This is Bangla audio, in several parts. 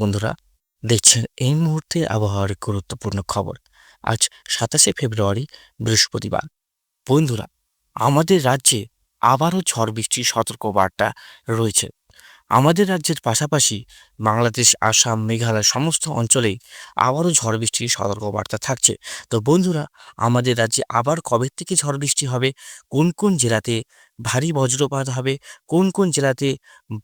বন্ধুরা, দেখছেন এই মুহূর্তে আবহাওয়ার গুরুত্বপূর্ণ খবর। আজ সাতাশে ফেব্রুয়ারি, বৃহস্পতিবার। বন্ধুরা, আমাদের রাজ্যে আবারও ঝড় বৃষ্টির সতর্কবার্তা রয়েছে। আমাদের রাজ্যের পাশাপাশি বাংলাদেশ, আসাম, মেঘালয় সমস্ত অঞ্চলেই আবারও ঝড় বৃষ্টির সতর্কবার্তা থাকছে। তো বন্ধুরা, আমাদের রাজ্যে আবার কবে থেকে ঝড় বৃষ্টি হবে? কোন কোন জেলাতে ভারী বজ্রপাত হবে? কোন কোন জেলাতে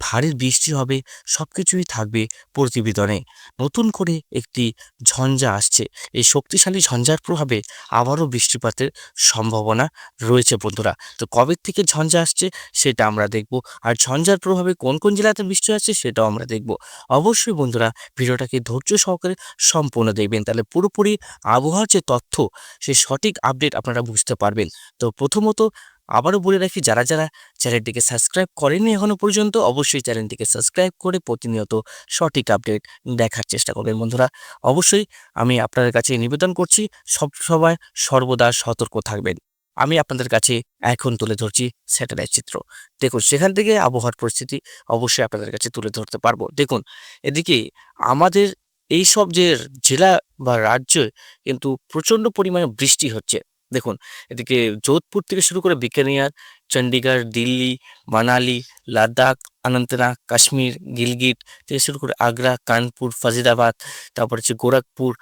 ভারী বৃষ্টি হবে? সব কিছুই থাকবে প্রতিবেদনে। নতুন করে একটি ঝঞ্ঝা আসছে। এই শক্তিশালী ঝঞ্ঝার প্রভাবে আবারও বৃষ্টিপাতের সম্ভাবনা রয়েছে বন্ধুরা। তো কবে থেকে ঝঞ্ঝা আসছে সেটা আমরা দেখব। আর ঝঞ্ঝার প্রভাবে কোন কোন জেলাতে বৃষ্টি আসছে সেটাও আমরা দেখব। অবশ্যই বন্ধুরা ভিডিওটাকে ধৈর্য সহকারে সম্পূর্ণ দেখবেন। তাহলে পুরোপুরি আবহাওয়ার যে তথ্য সেই সঠিক আপডেট আপনারা বুঝতে পারবেন। তো প্রথমত আবারও বলে রাখি, যারা যারা চ্যানেলটিকে সাবস্ক্রাইব করেনি এখনও পর্যন্ত, অবশ্যই চ্যানেলটিকে সাবস্ক্রাইব করে প্রতিনিয়ত সঠিক আপডেট দেখার চেষ্টা করবেন বন্ধুরা। অবশ্যই আমি আপনাদের কাছে নিবেদন করছি, সব সময় সর্বদা সতর্ক থাকবেন। আমি আপনাদের কাছে এখন তুলে ধরছি স্যাটেলাইট চিত্র। দেখুন, সেখান থেকে আবহাওয়ার পরিস্থিতি অবশ্যই আপনাদের কাছে তুলে ধরতে পারব। দেখুন, এদিকে আমাদের এই সব যে জেলা বা রাজ্যে, কিন্তু প্রচণ্ড পরিমাণে বৃষ্টি হচ্ছে। দেখুন, এদিকে যোধপুর থেকে শুরু করে বিকানিয়ার চণ্ডীগড় দিল্লি, মানালি, লাদাখ, অনন্তনাগ, কাশ্মীর, গিলগিট থেকে শুরু করে আগ্রা, কানপুর ফাজিদাবাদ তারপর হচ্ছে গোরখপুর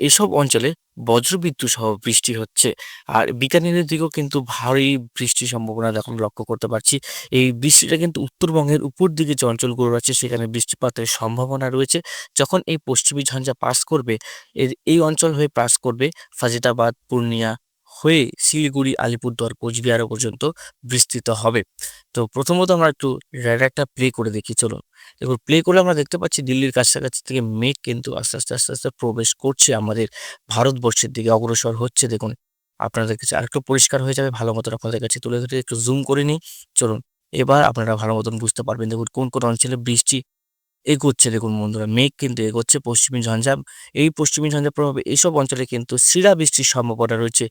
এসব অঞ্চলে বজ্রবিদ্যুৎ সহ বৃষ্টি হচ্ছে। আর বিকানেরের দিকেও কিন্তু ভারী বৃষ্টির সম্ভাবনা এখন লক্ষ্য করতে পারছি। এই বৃষ্টিটা কিন্তু উত্তরবঙ্গের উপর দিকে যে অঞ্চলগুলো রয়েছে, সেখানে বৃষ্টিপাতের সম্ভাবনা রয়েছে। যখন এই পশ্চিমী ঝঞ্ঝা পাস করবে, এর এই অঞ্চল হয়ে পাস করবে ফাজিদাবাদ পূর্ণিয়া হয়ে শিলিগুড়ি, আলিপুরদুয়ার, কোচবিহার পর্যন্ত বিস্তৃত হবে। তো প্রথমত আমরা একটু র্যাডারটা প্লে করে দেখি চলো এবার প্লে করে আমরা দেখতে পাচ্ছি দিল্লির কাছাকাছি থেকে মেঘ কিন্তু আস্তে আস্তে আস্তে আস্তে প্রবেশ করছে আমাদের ভারতবর্ষের দিকে। অগ্রসর হচ্ছে দেখুন। আপনাদের কাছে আরেকটু পরিষ্কার হয়ে যাবে, ভালো মতন আপনাদের কাছে তুলে ধরে একটু জুম করে নিই। চলুন, এবার আপনারা ভালো মতন বুঝতে পারবেন দেখুন কোন কোন অঞ্চলে বৃষ্টি এগোচ্ছে দেখুন বন্ধুরা, মেঘ কিন্তু এগোচ্ছে পশ্চিমী ঝঞ্ঝা এই পশ্চিমী ঝঞ্ঝার প্রভাবে এইসব অঞ্চলে কিন্তু শিরা বৃষ্টির সম্ভাবনা রয়েছে।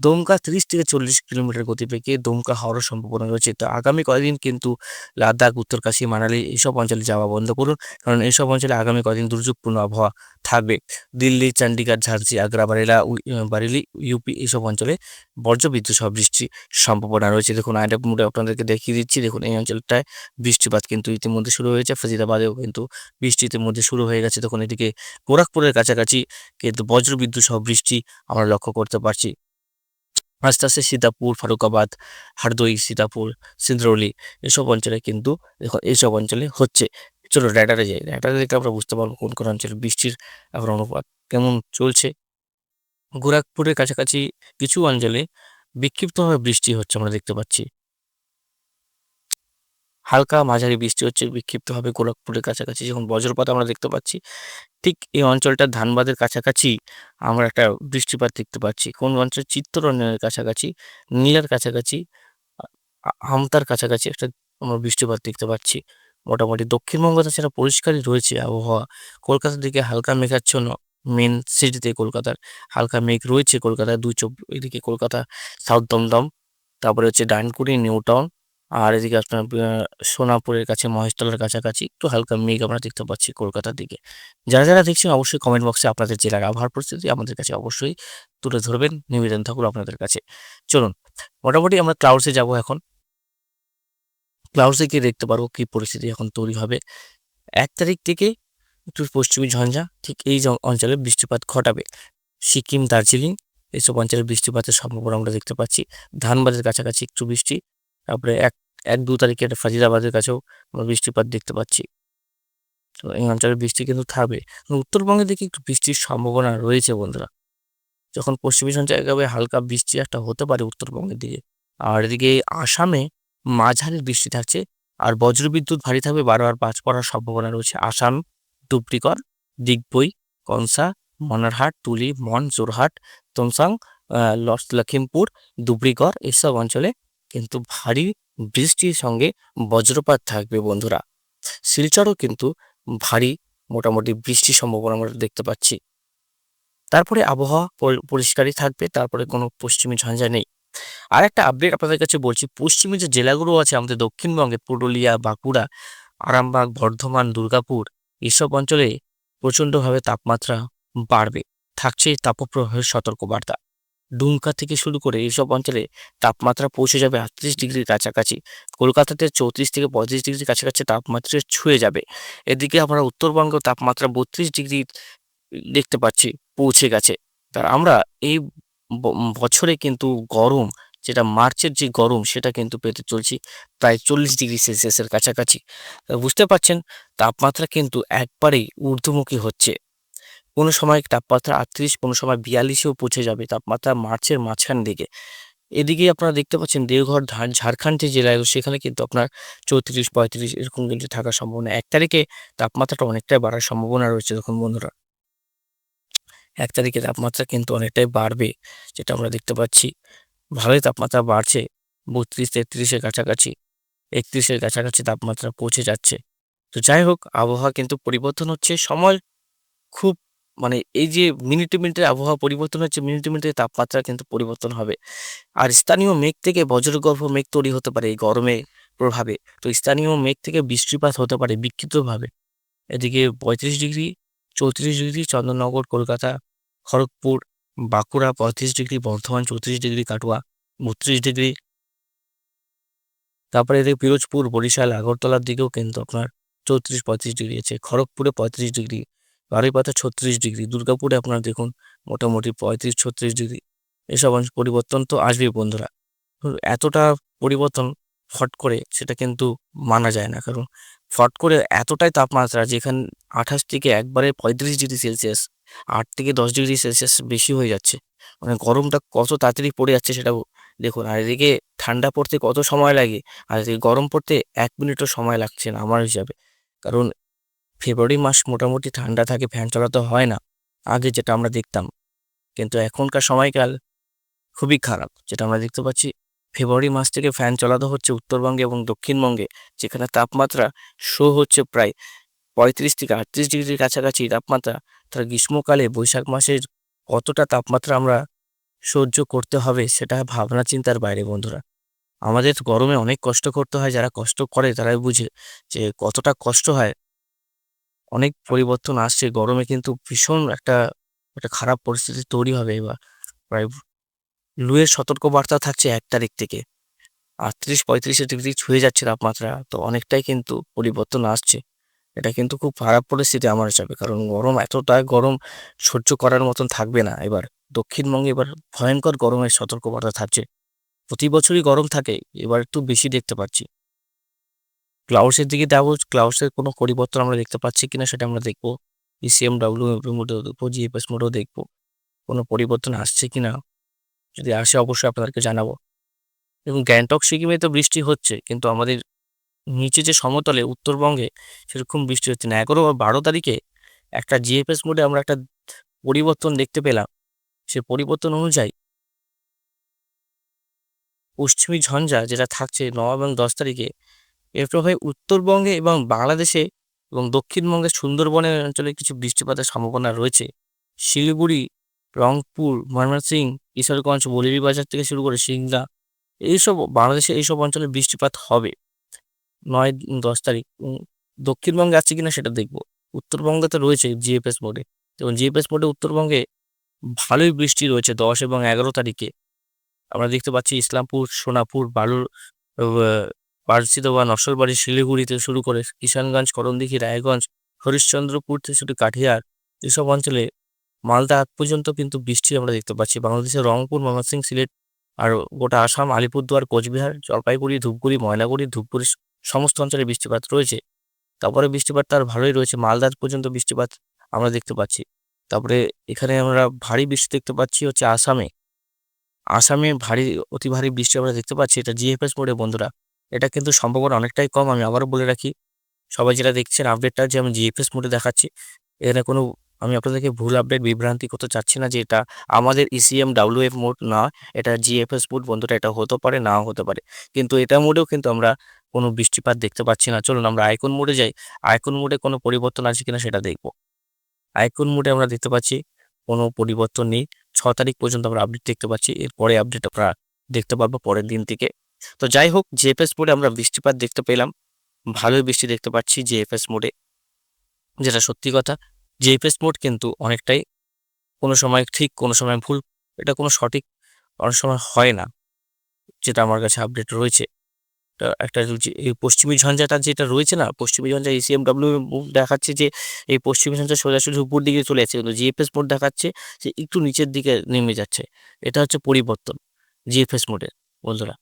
দমকা তিরিশ থেকে চল্লিশ কিলোমিটার গতিবেগে দমকা হওয়ার সম্ভাবনা রয়েছে। তো আগামী কয়েকদিন কিন্তু লাদাখ উত্তরকাশী মানালি এইসব অঞ্চলে যাওয়া বন্ধ করুন। কারণ এইসব অঞ্চলে আগামী কয়েকদিন দুর্যোগপূর্ণ আবহাওয়া থাকবে। দিল্লি চণ্ডীগড় ঝাড়সি আগ্রা বারেলা বারেলি ইউপি এইসব অঞ্চলে বজ্রবিদ্যুৎ সহ বৃষ্টির সম্ভাবনা রয়েছে। দেখুন আইডা মুডে আপনাদেরকে দেখিয়ে দিচ্ছি, দেখুন, এই অঞ্চলটায় বৃষ্টিপাত কিন্তু ইতিমধ্যে শুরু হয়েছে। ফজিদাবাদেও কিন্তু বৃষ্টি ইতিমধ্যে শুরু হয়ে গেছে। তখন এদিকে গোরখপুরের কাছাকাছি কিন্তু বজ্রবিদ্যুৎ সহ বৃষ্টি আমরা লক্ষ্য করতে পারছি। আস্তে আস্তে সীতাপুর, ফারুকাবাদ, হারদই, সীতাপুর, সিন্দ্রৌলি, এসব অঞ্চলে কিন্তু এইসব অঞ্চলে হচ্ছে চলো র্যাডারে যাই র্যাডারে দেখলে আমরা বুঝতে পারব কোন কোন অঞ্চলে বৃষ্টির এখন অনুপাত কেমন চলছে। গোরখপুরের কাছাকাছি কিছু অঞ্চলে বিক্ষিপ্তভাবে বৃষ্টি হচ্ছে আমরা দেখতে পাচ্ছি। হালকা মাঝারি বৃষ্টি হচ্ছে বিক্ষিপ্তভাবে গোরখপুরের কাছাকাছি। যখন বজ্রপাত আমরা দেখতে পাচ্ছি, ঠিক এই অঞ্চলটা ধানবাদের কাছাকাছি আমরা একটা বৃষ্টিপাত দেখতে পাচ্ছি। কোন অঞ্চল? চিত্তরঞ্জনের কাছাকাছি, নীলার কাছাকাছি আমতার কাছাকাছি একটা আমরা বৃষ্টিপাত দেখতে পাচ্ছি। মোটামুটি দক্ষিণবঙ্গ তাছাড়া পরিষ্কারই রয়েছে আবহাওয়া। কলকাতার দিকে হালকা মেঘাচ্ছন্ন মেন সিটিতে কলকাতার হালকা মেঘ রয়েছে কলকাতায় দুই চব্বিশ এদিকে কলকাতা সাউথ দমদম, তারপরে হচ্ছে ডাইনকুড়ি নিউ টাউন আর এদিকে আপনার সোনাপুরের কাছে, মহেশতলার কাছাকাছি একটু হালকা মেঘ আমরা দেখতে পাচ্ছি কলকাতার দিকে। যারা যারা দেখছেন অবশ্যই কমেন্ট বক্সে আপনাদের জেলার আবহাওয়ার পরিস্থিতি আমাদের কাছে অবশ্যই তুলে ধরবেন। নিবেদন থাকুন আপনাদের কাছে। চলুন, মোটামুটি আমরা ক্লাউডসে যাব এখন। ক্লাউডসে গিয়ে দেখতে পারব কি পরিস্থিতি এখন তৈরি হবে। এক তারিখ থেকে একটু পশ্চিমী ঝঞ্ঝা, ঠিক এই অঞ্চলে বৃষ্টিপাত ঘটাবে। সিকিম, দার্জিলিং, এইসব অঞ্চলে বৃষ্টিপাতের সম্ভাবনা আমরা দেখতে পাচ্ছি। ধানবাদের কাছাকাছি একটু বৃষ্টি, তারপরে এক এক দু তারিখে একটা ফাজিদাবাদের কাছেও আমরা বৃষ্টিপাত দেখতে পাচ্ছি। তো এই অঞ্চলে বৃষ্টি কিন্তু থাকবে। উত্তরবঙ্গের দিকে একটু বৃষ্টির সম্ভাবনা রয়েছে বন্ধুরা। যখন পশ্চিমী সঞ্চয়ভাবে হালকা বৃষ্টি একটা হতে পারে উত্তরবঙ্গের দিকে। আর এদিকে আসামে মাঝারি বৃষ্টি থাকছে আর বজ্রবিদ্যুৎ ভারী থাকবে বারবার পাঁচ পড়ার সম্ভাবনা রয়েছে। আসাম ডুবরিকর দিগবই কনসা, মনারহাট, তুলি, মন জোরহাট তমসাং লখিমপুর দুবরিগড় এসব অঞ্চলে কিন্তু ভারী বৃষ্টির সঙ্গে বজ্রপাত থাকবে বন্ধুরা। শিলচরও কিন্তু ভারী মোটামুটি বৃষ্টির সম্ভাবনা আমরা দেখতে পাচ্ছি। তারপরে আবহাওয়া পরিষ্কারই থাকবে, তারপরে কোনো পশ্চিমী ঝঞ্ঝা নেই। আর একটা আপডেট আপনাদের কাছে বলছি, পশ্চিমী যে জেলাগুলো আছে, আমাদের দক্ষিণবঙ্গে, পুরুলিয়া, বাঁকুড়া, আরামবাগ, বর্ধমান, দুর্গাপুর, এসব অঞ্চলে প্রচণ্ডভাবে তাপমাত্রা বাড়বে। থাকছে তাপপ্রবাহের সতর্কবার্তা। ডুমকা থেকে শুরু করে এইসব অঞ্চলে তাপমাত্রা পৌঁছে যাবে আটত্রিশ ডিগ্রির কাছাকাছি। কলকাতাতে চৌত্রিশ থেকে পঁয়ত্রিশ ডিগ্রির কাছাকাছি তাপমাত্রা ছুঁয়ে যাবে। এদিকে আমরা উত্তরবঙ্গ তাপমাত্রা বত্রিশ ডিগ্রি দেখতে পাচ্ছি, পৌঁছে গেছে। তা আমরা এই বছরে কিন্তু গরম, যেটা মার্চের যে গরম, সেটা কিন্তু পেতে চলছি প্রায় চল্লিশ ডিগ্রি সেলসিয়াসের কাছাকাছি। বুঝতে পারছেন? তাপমাত্রা কিন্তু একবারেই ঊর্ধ্বমুখী হচ্ছে। কোনো সময় তাপমাত্রা আটত্রিশ, কোনো সময় বিয়াল্লিশেও পৌঁছে যাবে তাপমাত্রা মার্চের মাঝখান দিকে। এদিকে আপনারা দেখতে পাচ্ছেন দেওঘর ঝাড়খণ্ড যে জেলায় সেখানে কিন্তু আপনার চৌত্রিশ, পঁয়ত্রিশ এরকম কিন্তু থাকার সম্ভাবনা। এক তারিখে তাপমাত্রাটা অনেকটাই বাড়ার সম্ভাবনা রয়েছে দেখুন বন্ধুরা। এক তারিখে তাপমাত্রা কিন্তু অনেকটাই বাড়বে, যেটা আমরা দেখতে পাচ্ছি। ভালোই তাপমাত্রা বাড়ছে, বত্রিশ, তেত্রিশের কাছাকাছি, একত্রিশের কাছাকাছি তাপমাত্রা পৌঁছে যাচ্ছে। তো যাই হোক, আবহাওয়া কিন্তু পরিবর্তন হচ্ছে, সময় খুব মানে এই যে মিনিটে মিনিটে আবহাওয়া পরিবর্তন হচ্ছে, মিনিটে মিনিটে তাপমাত্রা কিন্তু পরিবর্তন হবে। আর স্থানীয় মেঘ থেকে বজ্রগর্ভ মেঘ তৈরি হতে পারে এই গরমে প্রভাবে। তো স্থানীয় মেঘ থেকে বৃষ্টিপাত হতে পারে বিক্ষিপ্তভাবে। এদিকে পঁয়ত্রিশ ডিগ্রি, চৌত্রিশ ডিগ্রি চন্দননগর কলকাতা খড়গপুর, বাঁকুড়া পঁয়ত্রিশ ডিগ্রি, বর্ধমান চৌত্রিশ ডিগ্রি, কাটুয়া বত্রিশ ডিগ্রি। তারপরে এদিকে পিরোজপুর, বরিশাল, আগরতলার দিকেও কিন্তু আপনার চৌত্রিশ, পঁয়ত্রিশ ডিগ্রি আছে। খড়গপুরে পঁয়ত্রিশ ডিগ্রি বারুইপাতা ছত্রিশ ডিগ্রি, দুর্গাপুরে আপনার দেখুন মোটামুটি পঁয়ত্রিশ, ছত্রিশ ডিগ্রি। এসব অংশ পরিবর্তন তো আসবেই বন্ধুরা। এতটা পরিবর্তন ফট করে সেটা কিন্তু মানা যায় না। কারণ ফট করে এতটাই তাপমাত্রা যেখানে আঠাশ থেকে একবারে পঁয়ত্রিশ ডিগ্রি সেলসিয়াস আট থেকে দশ ডিগ্রি সেলসিয়াস বেশি হয়ে যাচ্ছে। মানে গরমটা কত তাড়াতাড়ি পড়ে যাচ্ছে সেটা দেখুন, আর এদিকে ঠান্ডা পড়তে কত সময় লাগে, আর এদিকে গরম পড়তে এক মিনিটও সময় লাগছে না আমার হিসাবে। কারণ ফেব্রুয়ারি মাস মোটামুটি ঠান্ডা থাকে, ফ্যান চালাতে হয় না, আগে যেটা আমরা দেখতাম। কিন্তু এখনকার সময়কাল খুবই খারাপ, যেটা আমরা দেখতে পাচ্ছি ফেব্রুয়ারি মাস থেকে ফ্যান চালাতে হচ্ছে উত্তরবঙ্গে এবং দক্ষিণবঙ্গে, যেখানে তাপমাত্রা শো হচ্ছে প্রায় পঁয়ত্রিশ থেকে আটত্রিশ ডিগ্রির কাছাকাছি তাপমাত্রা, তার গ্রীষ্মকালে বৈশাখ মাসের কতটা তাপমাত্রা আমরা সহ্য করতে হবে সেটা ভাবনা চিন্তার বাইরে বন্ধুরা। আমাদের গরমে অনেক কষ্ট করতে হয়, যারা কষ্ট করে তারাই বুঝে যে কতটা কষ্ট হয়। অনেক পরিবর্তন আসছে, গরমে কিন্তু ভীষণ একটা একটা খারাপ পরিস্থিতি তৈরি হবে এবার। প্রায় লুয়ের সতর্কবার্তা থাকছে এক তারিখ থেকে। আটত্রিশ পঁয়ত্রিশ ডিগ্রি ছুঁয়ে যাচ্ছে তাপমাত্রা, তো অনেকটাই কিন্তু পরিবর্তন আসছে। এটা কিন্তু খুব খারাপ পরিস্থিতি আমার হিসাবে। কারণ গরম এতটা গরম সহ্য করার মতন থাকবে না। এবার দক্ষিণবঙ্গে এবার ভয়ঙ্কর গরমের সতর্কবার্তা থাকছে। প্রতি বছরই গরম থাকে, এবার একটু বেশি দেখতে পাচ্ছি। ক্লাউডসের দিকে যাব, ক্লাউডসের কোনো পরিবর্তন আমরা দেখতে পাচ্ছি কিনা সেটা আমরা দেখব। ইসিএম ডাব্লিউ মোডেও দেখব জিএফএস মোডেও দেখব। কোনো পরিবর্তন আসছে কিনা, যদি আসে অবশ্যই আপনাদেরকে জানাব। এবং গ্যাংটক সিকিমে তো বৃষ্টি হচ্ছে, কিন্তু আমাদের নিচে যে সমতলে উত্তরবঙ্গে সেরকম বৃষ্টি হচ্ছে না। এগারো বা বারো তারিখে একটা জিএফএস মোডে আমরা একটা পরিবর্তন দেখতে পেলাম। সে পরিবর্তন অনুযায়ী পশ্চিমী ঝঞ্ঝা যেটা থাকছে নয় এবং দশ তারিখে, এর প্রভাবে উত্তরবঙ্গে এবং বাংলাদেশে এবং দক্ষিণবঙ্গের সুন্দরবনের অঞ্চলে কিছু বৃষ্টিপাতের সম্ভাবনা রয়েছে। শিলিগুড়ি, রংপুর ময়মনসিং কিশোরগঞ্জ বাজার থেকে শুরু করে সিংলা, এইসব বাংলাদেশে এইসব অঞ্চলে বৃষ্টিপাত হবে। নয়, দশ তারিখ। দক্ষিণবঙ্গে আছে কিনা সেটা দেখব। উত্তরবঙ্গে তো রয়েছে জিএফএস মোডে এবং জিএফএস মোডে উত্তরবঙ্গে ভালোই বৃষ্টি রয়েছে দশ এবং এগারো তারিখে। আমরা দেখতে পাচ্ছি ইসলামপুর, সোনাপুর, বালুর বা নকশালবাড়ি শিলিগুড়িতে শুরু করে কিষানগঞ্জ, করণদিঘি, রায়গঞ্জ, হরিশ্চন্দ্রপুর থেকে শুরু কাঠিয়ার এসব অঞ্চলে মালদা আগ পর্যন্ত কিন্তু বৃষ্টি আমরা দেখতে পাচ্ছি। বাংলাদেশের রংপুর, ময়মনসিংহ, সিলেট আর গোটা আসাম, আলিপুরদুয়ার, কোচবিহার, জলপাইগুড়ি, ধূপগুড়ি, ময়নাগুড়ি, ধূপগুড়ি সমস্ত অঞ্চলে বৃষ্টিপাত রয়েছে। তারপরে বৃষ্টিপাত তার ভালোই রয়েছে। মালদার পর্যন্ত বৃষ্টিপাত আমরা দেখতে পাচ্ছি। তারপরে এখানে আমরা ভারী বৃষ্টি দেখতে পাচ্ছি হচ্ছে আসামে। আসামে ভারী, অতি ভারী বৃষ্টি আমরা দেখতে পাচ্ছি। এটা জিএফএস মোডে বন্ধুরা। এটা কিন্তু সম্ভাবনা অনেকটাই কম, আমি আবারও বলে রাখি। সবাই যেটা দেখছেন আপডেটটা যে আমি জিএফএস মোডে দেখাচ্ছি, এখানে কোনো, আমি আপনাদেরকে ভুল আপডেট বিভ্রান্তি করতে চাচ্ছি না যে এটা আমাদের ইসিএম ডাব্লিউ এফ মোড না, এটা জিএফএস মোড বন্ধুরা, এটা হতে পারে, নাও হতে পারে। কিন্তু এটা মোডেও কিন্তু আমরা কোনো বৃষ্টিপাত দেখতে পাচ্ছি না। চলুন আমরা আইকন মোডে যাই। আইকন মোডে কোনো পরিবর্তন আছে কিনা সেটা দেখব। আইকন মোডে আমরা দেখতে পাচ্ছি কোনো পরিবর্তন নেই। ছ তারিখ পর্যন্ত আমরা আপডেট দেখতে পাচ্ছি। এরপরে আপডেট আমরা দেখতে পারব পরের দিন থেকে। তো যাই হোক জিএফএস মোডে আমরা বৃষ্টিপাত দেখতে পেলাম। ভালোই বৃষ্টি দেখতে পাচ্ছি জিএফএস মোডে। যেটা সত্যি কথা জিএফএস মোড কিন্তু অনেকটাই কোনো সময় ঠিক, কোনো সময় ভুল, এটা কোনো সঠিক, অনেক সময় হয় না, যেটা আমার কাছে আপডেট রয়েছে। একটা এই পশ্চিমী ঝঞ্ঝাটা যেটা রয়েছে না, পশ্চিমী ঝঞ্ঝা এসিএমডব্লিউ দেখাচ্ছে যে এই পশ্চিমী ঝঞ্ঝা সোজাসুজি উপর দিকে চলে যাচ্ছে, কিন্তু জিএফএস মোড দেখাচ্ছে যে একটু নিচের দিকে নেমে যাচ্ছে। এটা হচ্ছে পরিবর্তন জিএফএস মোডের বন্ধুরা।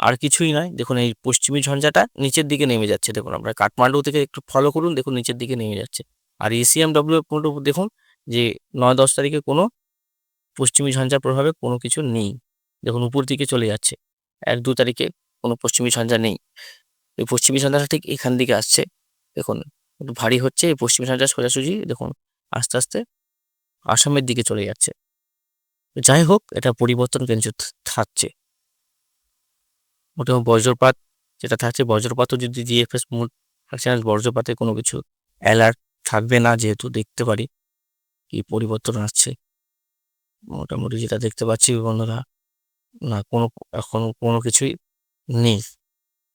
আর কিছুই নয়, দেখুন এই পশ্চিমী ঝঞ্ঝাটা নিচের দিকে নেমে যাচ্ছে, দেখুন আমরা কাঠমান্ডু থেকে একটু ফলো করুন, দেখুন নিচের দিকে নেমে যাচ্ছে। আর এসিএমডব্লিউ মোড দেখুন যে নয় দশ তারিখে কোনো পশ্চিমী ঝঞ্ঝার প্রভাবে কোনো কিছু নেই, দেখুন উপর দিকে চলে যাচ্ছে। এক দু তারিখে কোনো পশ্চিমী ঝঞ্ঝা নেই। এই পশ্চিমী ঝঞ্ঝাটা ঠিক এখান দিকে আসছে। দেখুন ভারী হচ্ছে, এই পশ্চিমী ঝঞ্ঝা সোজাসুজি, দেখুন, আস্তে আস্তে আসামের দিকে চলে যাচ্ছে। যাই হোক, এটা পরিবর্তন কিন্তু থাকছে। মোটামুটি বজ্রপাত যেটা থাকছে, বজ্রপাতও যদি জিএফএস মোড থাকছে না, বজ্রপাতে কোনো কিছু অ্যালার্ট থাকবে না, যেহেতু দেখতে পারি কি পরিবর্তন আসছে। মোটামুটি যেটা দেখতে পাচ্ছি বন্ধুরা, না, কোনো, এখন কোনো কিছুই নেই।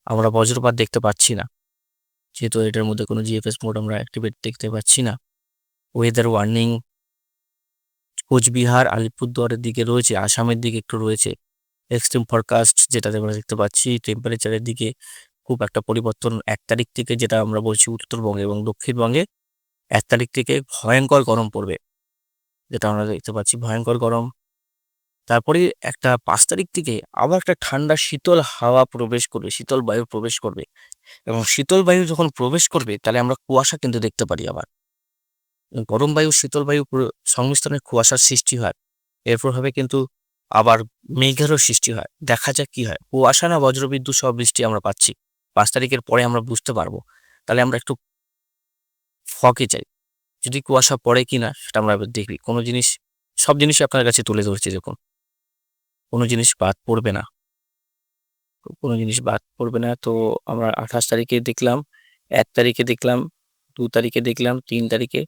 আমরা বজ্রপাত দেখতে পাচ্ছি না। যেহেতু এটার মধ্যে কোনো জিএফএস মোড আমরা অ্যাক্টিভেট দেখতে পাচ্ছি না। ওয়েদার ওয়ার্নিং কোচবিহার, আলিপুরদুয়ারের দিকে রয়েছে, আসামের দিকে একটু রয়েছে। এক্সট্রিম ফরকাস্ট যেটাতে আমরা দেখতে পাচ্ছি টেম্পারেচারের দিকে খুব একটা পরিবর্তন এক তারিখ থেকে যেটা আমরা বলছি উত্তরবঙ্গে এবং দক্ষিণবঙ্গে, এক তারিখ থেকে ভয়ঙ্কর গরম পড়বে। যেটা আমরা দেখতে পাচ্ছি, ভয়ঙ্কর গরম তারপরে একটা পাঁচ তারিখ থেকে আবার একটা ঠান্ডা শীতল হাওয়া প্রবেশ করবে, শীতল বায়ু প্রবেশ করবে। এবং শীতল বায়ু যখন প্রবেশ করবে, তাহলে আমরা কুয়াশা কিন্তু দেখতে পারি আবার। গরম বায়ু, শীতল বায়ু সংমিশ্রণে কুয়াশার সৃষ্টি হয়। এর প্রভাবে কিন্তু আবার মেঘেরও সৃষ্টি হয়। দেখা যাক কি হয়। কুয়াশা না বজ্রবিদ্যুৎ সব বৃষ্টি আমরা পাচ্ছি। পাঁচ তারিখের পরে আমরা বুঝতে পারব। তাহলে আমরা একটু ফকে চাই যদি কুয়াশা পড়ে কি না সেটা আমরা দেখবি কোনো জিনিস, সব জিনিসই আপনার কাছে তুলে ধরছি, দেখুন। কোনো জিনিস বাদ পড়বে না। কোনো জিনিস বাদ পড়বে না। তো আমরা আঠাশ তারিখে দেখলাম, এক তারিখে দেখলাম, দু তারিখে দেখলাম, তিন তারিখে।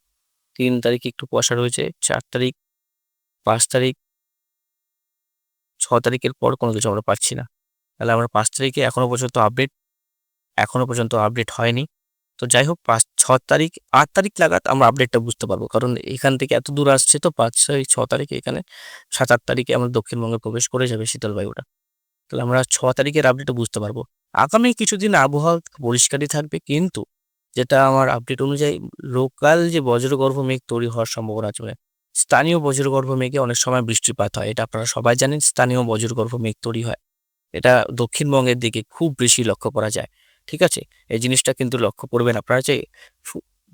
তিন তারিখে একটু কুয়াশা রয়েছে, চার তারিখ, পাঁচ তারিখ, ছ তারিখের পর কোনো কিছু আমরা পাচ্ছি না। তাহলে আমরা পাঁচ তারিখে এখনও পর্যন্ত আপডেট এখনও পর্যন্ত আপডেট হয়নি। তো যাই হোক পাঁচ, ছ তারিখ, আট তারিখ লাগাত আমরা আপডেটটা বুঝতে পারব। কারণ এখান থেকে এত দূর আসছে তো পাঁচ, ছয়, ছ তারিখে এখানে সাত, আট তারিখে আমরা দক্ষিণবঙ্গে প্রবেশ করে যাবে শীতল বায়ুটা। তাহলে আমরা ছ তারিখের আপডেটটা বুঝতে পারব। আগামী কিছুদিন আবহাওয়া পরিষ্কারই থাকবে, কিন্তু যেটা আমার আপডেট অনুযায়ী লোকাল যে বজ্রগর্ভ মেঘ তৈরি হওয়ার সম্ভাবনা আছে মানে স্থানীয় বজ্রগর্ভ মেঘে অনেক সময় বৃষ্টিপাত হয়। এটা আপনারা সবাই জানেন, স্থানীয় বজ্রগর্ভ মেঘ তৈরি হয়। এটা দক্ষিণবঙ্গের দিকে খুব বেশি লক্ষ্য করা যায়। ঠিক আছে? এই জিনিসটা কিন্তু লক্ষ্য করবেন আপনারা যে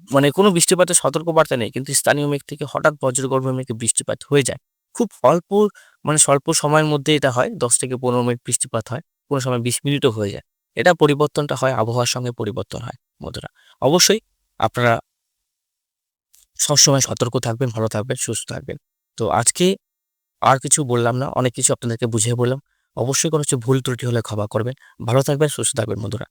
মানে কোনো বৃষ্টিপাতের সতর্কবার্তা নেই, কিন্তু স্থানীয় মেঘ থেকে হঠাৎ বজ্রগর্ভ মেঘে বৃষ্টিপাত হয়ে যায়। খুব অল্প মানে স্বল্প সময়ের মধ্যে এটা হয়, দশ থেকে পনেরো মিনিট বৃষ্টিপাত হয়, কোনো সময় বিশ মিনিটও হয়ে যায়। এটা পরিবর্তনটা হয়, আবহাওয়ার সঙ্গে পরিবর্তন হয়, বন্ধুরা। অবশ্যই আপনারা সবসময় সতর্ক থাকবেন, ভালো থাকবেন, সুস্থ থাকবেন। তো আজকে আর কিছু বললাম না, অনেক কিছু আপনাদেরকে বুঝিয়ে বললাম। অবশ্যই কোনো কিছু ভুল ত্রুটি হলে ক্ষমা করবেন। ভালো থাকবেন, সুস্থ থাকবেন, বন্ধুরা।